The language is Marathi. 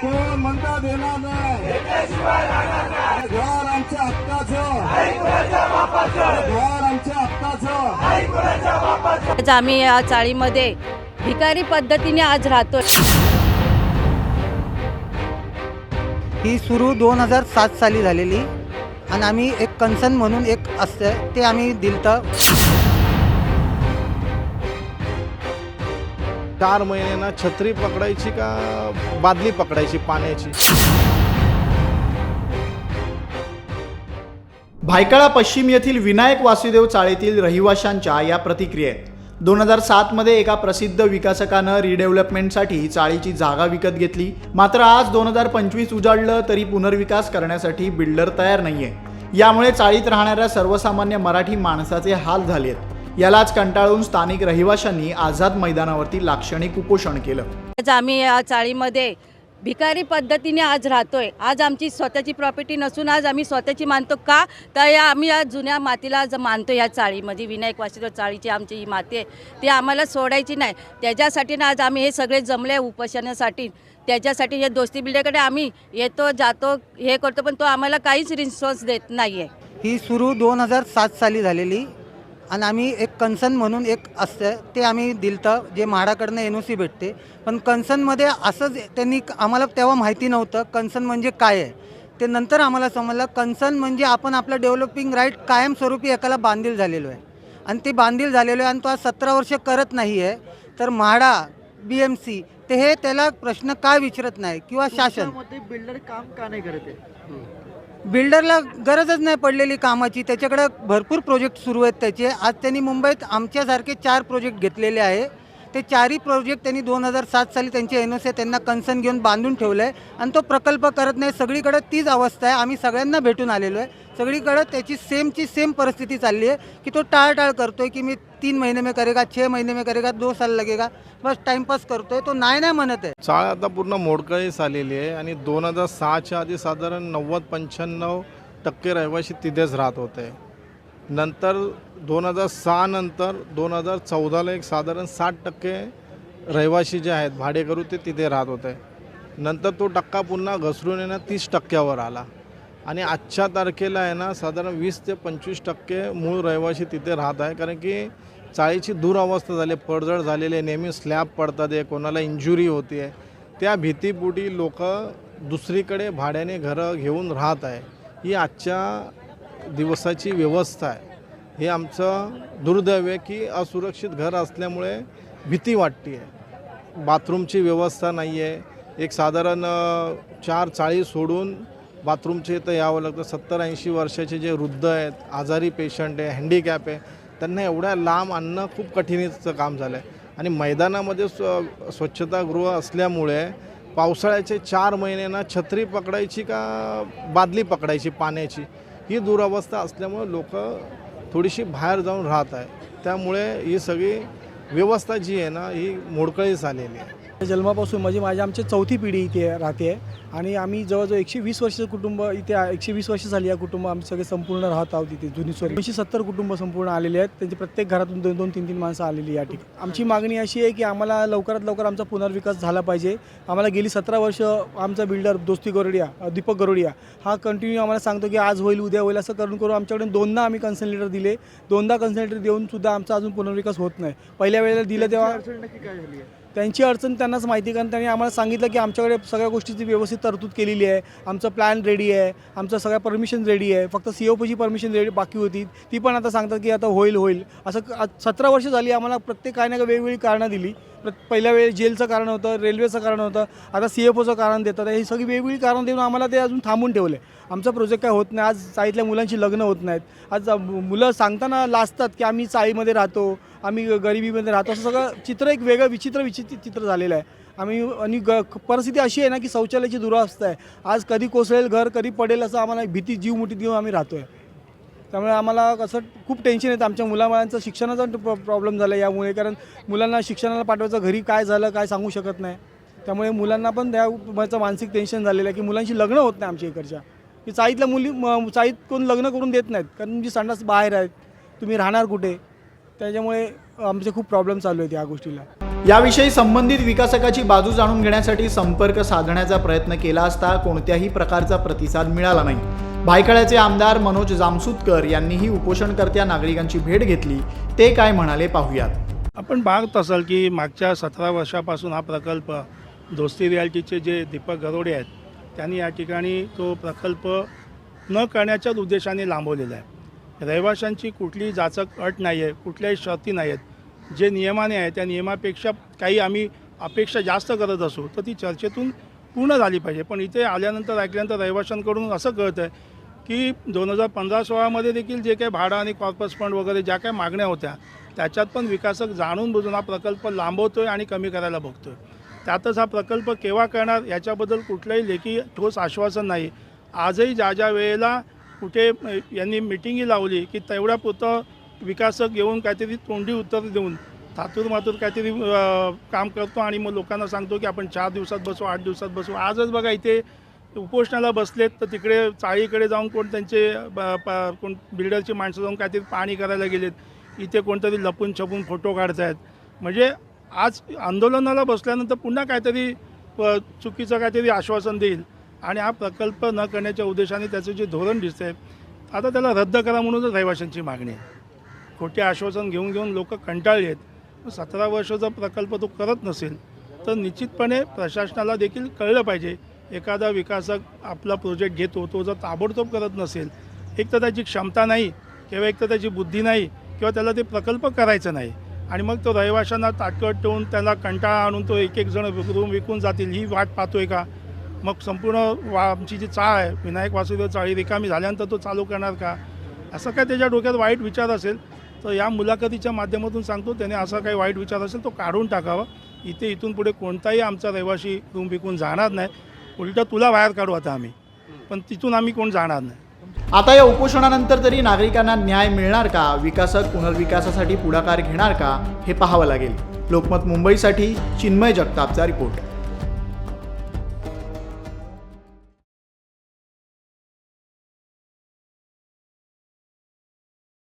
कोण म्हणता देणार नाही? घर आमच्या हक्काचं. घर आमच्या हक्काचं. आज आम्ही या चाळीमध्ये भिकारी पद्धतीने आज राहतो ही सुरू दोन हजार सात साली झालेली आणि आम्ही एक कन्सर्न म्हणून एक असतं ते आम्ही दिलतं. चार महिन्यांना छत्री पकडायची का बादली पकडायची पाण्याची? भायकाळा पश्चिम येथील विनायक वासुदेव चाळीतील रहिवाशांच्या या प्रतिक्रिया आहेत दोन हजार सातमध्ये एका प्रसिद्ध विकासकानं रिडेव्हलपमेंटसाठी चाळीची जागा विकत घेतली. मात्र आज दोन हजार पंचवीस उजाडलं तरी पुनर्विकास करण्यासाठी बिल्डर तयार नाहीये. यामुळे चाळीत राहणाऱ्या सर्वसामान्य मराठी माणसाचे हाल झाले आहेत यालाच कंटाळून स्थानिक रहिवाशांनी आझाद मैदानावरती लाक्षणिक उपोषण केलं. आज आम्ही या चाळीमध्ये भिकारी पद्धतीने आज राहतोय. आज आमची स्वतःची प्रॉपर्टी नसून आज आम्ही स्वतःची मानतो का? तर या आम्ही या जुन्या मातीला आज मानतो या चाळीमध्ये. विनायक वासुदेव चाळीची आमची ही माती आहे. ती आम्हाला सोडायची नाही. त्याच्यासाठी ना आज आम्ही हे सगळे जमले उपोषणासाठी. त्याच्यासाठी हे दोस्ती बिल्डरकडे आम्ही येतो जातो हे करतो पण तो आम्हाला काहीच रिस्पॉन्स देत नाही आहे ही सुरू दोन हजार सात साली झालेली आणि आम्ही एक कन्सर्न म्हणून एक असतं ते आम्ही दिलतं जे म्हाडाकडनं एन ओ सी भेटते. पण कन्सर्नमध्ये असंच त्यांनी आम्हाला तेव्हा माहिती नव्हतं कन्सर्न म्हणजे काय आहे. ते नंतर आम्हाला समजलं कन्सर्न म्हणजे आपण आपलं डेव्हलपिंग राईट कायमस्वरूपी एकाला बांधील झालेलो आहे. आणि ते बांधील झालेलो आहे आणि तो आज सतरा वर्ष करत नाही आहे तर म्हाडा बी एम सी ते हे त्याला प्रश्न का विचारत नाही? किंवा शासन? बिल्डर काम का नाही करत आहे? बिल्डरला गरजच नाही पडलेली कामाची. त्याच्याकडे भरपूर प्रोजेक्ट सुरू आहेत त्याचे. आज त्यांनी मुंबईत आमच्यासारखे चार प्रोजेक्ट घेतलेले आहे. ते चारही प्रोजेक्ट त्यांनी दोन हजार सात साली त्यांचे एन ओ सी त्यांना कन्सर्न घेऊन बांधून ठेवलं आहे आणि तो प्रकल्प करत नाही. सगळीकडे तीच अवस्था आहे. आम्ही सगळ्यांना भेटून आलेलो आहे. सगळीकडं त्याची सेमची सेम परिस्थिती चालली आहे की तो टाळटाळ करतो आहे की मी तीन महिने में करेगा छः महिने में करेगा दो साल लगेगा बस टाइमपास करतोय तो नाही नाही म्हणत आहे. चाळ आता पूर्ण मोडकळीस आलेली आहे आणि दोन हजार सहाच्या आधी साधारण नव्वद पंच्याण्णव टक्के रहिवासी तिथेच राहत होते. नंतर दोन हजार सहा नंतर दोन हजार चौदाला एक साधारण साठ टक्के रहिवासी जे आहेत भाडेकरू ते तिथे राहत होते. नंतर तो टक्का पुन्हा घसरून येणं तीस टक्क्यावर आला. आणि आजच्या तारखेला आहे ना साधारण वीस ते पंचवीस टक्के मूळ रहिवासी तिथे राहत आहे. कारण की चाळीची दुरावस्था झाली आहे, पडझड झालेली आहे. नेहमी स्लॅब पडतात आहे कोणाला इंजुरी होती आहे त्या भीतीपोटी लोक दुसरीकडे भाड्याने घरं घेऊन राहत आहे. ही आजच्या दिवसाची व्यवस्था आहे. हे आमचं दुर्दैव आहे की असुरक्षित घर असल्यामुळे भीती वाटते आहे बाथरूमची व्यवस्था नाही आहे एक साधारण चार चाळी सोडून बाथरूमचे इथं यावं लागतं. सत्तर ऐंशी वर्षाचे जे वृद्ध आहेत आजारी पेशंट आहे हँडिकॅप आहे त्यांना एवढ्या लांब आणणं खूप कठीणीचं काम झालं आहे आणि मैदानामध्ये स्व स्वच्छतागृह असल्यामुळे पावसाळ्याचे चार महिन्यांना छत्री पकडायची का बादली पकडायची पाण्याची ही दुरावस्था असल्यामुळे लोक थोडीशी बाहेर जाऊन राहत आहे त्यामुळे ही सगळी व्यवस्था जी आहे ना ही मोडकळीस आलेली आहे. जन्मापासून म्हणजे माझी आमची चौथी पिढी इथे राहते. आहे आणि आम्ही जवळजवळ एकशे वीस वर्षाचं कुटुंब इथे एकशे वीस वर्ष झाली या कुटुंब आम्ही सगळे संपूर्ण राहत आहोत इथे जुनी सोरी एकशे सत्तर कुटुंब संपूर्ण आलेले आहेत. त्यांची प्रत्येक घरातून दोन दोन तीन तीन माणसं आलेली या ठिकाणी. आमची मागणी अशी आहे की आम्हाला लवकरात लवकर आमचा पुनर्विकास झाला पाहिजे. आम्हाला गेली सतरा वर्ष आमचा बिल्डर दोस्ती गरोडिया दीपक गरोडिया हा कंटिन्यू आम्हाला सांगतो की आज होईल उद्या होईल असं करून करून आमच्याकडे दोनदा आम्ही कन्सर्न लेटर दिले. दोनदा कन्सर्न लेटर देऊन सुद्धा आमचा अजून पुनर्विकास होत नाही. पहिल्या वेळेला दिलं तेव्हा त्यांची अडचण त्यांनाच माहिती कारण त्यांनी आम्हाला सांगितलं की आमच्याकडे सगळ्या गोष्टीची व्यवस्थित तरतूद केलेली आहे. आमचं प्लॅन रेडी आहे. आमचं सगळ्या परमिशन रेडी आहे. फक्त सी ओ पीची परमिशन रेडी बाकी होती. ती पण आता सांगतात की आता होईल होईल. असं सतरा वर्ष झाली आम्हाला प्रत्येक काय ना का वेगवेगळी कारणं दिली. पहिल्या वेळेस जेलचं कारण होतं रेल्वेचं कारण होतं. आता सी एफ ओचं कारण देतात. हे सगळी वेगवेगळी कारण देऊन आम्हाला ते अजून थांबून ठेवलं आहे आमचा प्रोजेक्ट काय होत नाही. आज चाळीतल्या मुलांची लग्न होत नाहीत. आज मु- मुलं सांगताना लाजतात की आम्ही चाळीमध्ये राहतो आम्ही गरिबीमध्ये राहतो. असं सगळं चित्र एक वेगळं विचित्र विचित्र चित्र झालेलं आहे. आम्ही आणि ग परिस्थिती अशी आहे ना की शौचालयाची दुरावस्था आहे. आज कधी कोसळेल घर कधी पडेल असं आम्हाला भीती जीव मुठी देऊन आम्ही राहतो आहे त्यामुळे आम्हाला कसं खूप टेन्शन येतं. आमच्या मुलाबाळांचं शिक्षणाचा प्र प्रॉब्लेम झाला यामुळे. कारण मुलांना शिक्षणाला पाठवायचं घरी काय झालं काय सांगू शकत नाही. त्यामुळे मुलांना पण त्याचं मानसिक टेन्शन झालेलं आहे की मुलांची लग्न होत नाही आमच्या इकडच्या. की चाळीतल्या मुली म- चाळीत कोण लग्न करून देत नाहीत. कारण तुमची संडास बाहेर आहेत. तुम्ही राहणार कुठे? त्याच्यामुळे आमचे खूप प्रॉब्लेम चालू आहेत या गोष्टीला. याविषयी संबंधित विकासकाची बाजू जाणून घेण्यासाठी संपर्क साधण्याचा प्रयत्न केला असता कोणत्याही प्रकारचा प्रतिसाद मिळाला नाही. भायखळ्याचे आमदार मनोज जामसुतकर यांनीही उपोषणकर्त्या नागरिकांची भेट घेतली. ते काय म्हणाले पाहूयात. आपण पाहत असाल की मागच्या सतरा वर्षापासून हा प्रकल्प दोस्ती रियाल्टीचे जे दीपक गरोडे आहेत त्यांनी या ठिकाणी तो प्रकल्प न करण्याच्याच उद्देशाने लांबवलेला आहे. रहिवाशांची कुठलीही जाचक अट नाही आहे कुठल्याही शर्ती नाही आहेत जे नियमाने आहे त्या नियमापेक्षा काही आम्ही अपेक्षा जास्त करत असू तर ती चर्चेतून पूर्ण झाली पाहिजे. पण इथे आल्यानंतर ऐकल्यानंतर रहिवाशांकडून असं कळतं आहे की दोन हजार पंधरा सोळामध्ये देखील जे काही भाडं आणि कॉर्पस फंड वगैरे ज्या काही मागण्या होत्या त्याच्यात पण विकासक जाणून बुजून हा प्रकल्प लांबवतो आहे आणि कमी करायला बघतो आहे त्यातच हा प्रकल्प केव्हा करणार याच्याबद्दल कुठलंही लेखी ठोस आश्वासन नाही. आजही ज्या ज्या वेळेला कुठे यांनी मिटिंगी लावली की तेवढ्यापुरतं विकासक येऊन काहीतरी तोंडी उत्तर देऊन थातूर मातूर काहीतरी काम करतो आणि मग लोकांना सांगतो की आपण चार दिवसात बसू आठ दिवसात बसू. आजच बघा इथे उपोषणाला बसलेत तर तिकडे चाळीकडे जाऊन कोण त्यांचे ब- प- कोण बिल्डरची माणसं जाऊन काहीतरी पाणी करायला गेलेत. इथे कोणतरी लपून छपून फोटो काढतायत. म्हणजे आज आंदोलनाला बसल्यानंतर पुन्हा काहीतरी प- चुकीचं काहीतरी आश्वासन देईल. आणि हा प्रकल्प न करण्याच्या उद्देशाने त्याचं जे धोरण दिसतंय आता त्याला रद्द करा म्हणूनच रहिवाशांची मागणी आहे. खोटे आश्वासन घेऊन घेऊन लोक कंटाळले आहेत. सतरा जर प्रकल्प तो करत नसेल तर निश्चितपणे प्रशासनाला देखील कळलं पाहिजे. एखादा विकासक आपला प्रोजेक्ट घेतो तो जर ताबडतोब करत नसेल एक तर त्याची क्षमता नाही किंवा एक तर त्याची बुद्धी नाही किंवा त्याला ते प्रकल्प करायचं नाही. आणि मग तो रहिवाशांना ताटकट ठेवून त्याला कंटाळा आणून तो एक एक जण रूम विकून जातील ही वाट पाहतोय का? मग संपूर्ण वा आमची जी चाळ आहे विनायक वासुदेव चाळी रिकामी झाल्यानंतर तो चालू करणार का? असं काय त्याच्या डोक्यात वाईट विचार असेल तर या मुलाखतीच्या माध्यमातून सांगतो त्याने असा काही वाईट विचार असेल तो काढून टाकावा. इथे इथून पुढे कोणताही आमचा रहिवाशी रूम विकून जाणार नाही. उलटं तुला बाहेर काढू आता आम्ही. पण तिथून आम्ही कोण जाणार नाही. आता या उपोषणानंतर तरी नागरिकांना न्याय मिळणार का? विकासक पुनर्विकासासाठी पुढाकार घेणार का? हे पाहावं लागेल. लोकमत मुंबईसाठी चिन्मय जगतापचा रिपोर्ट.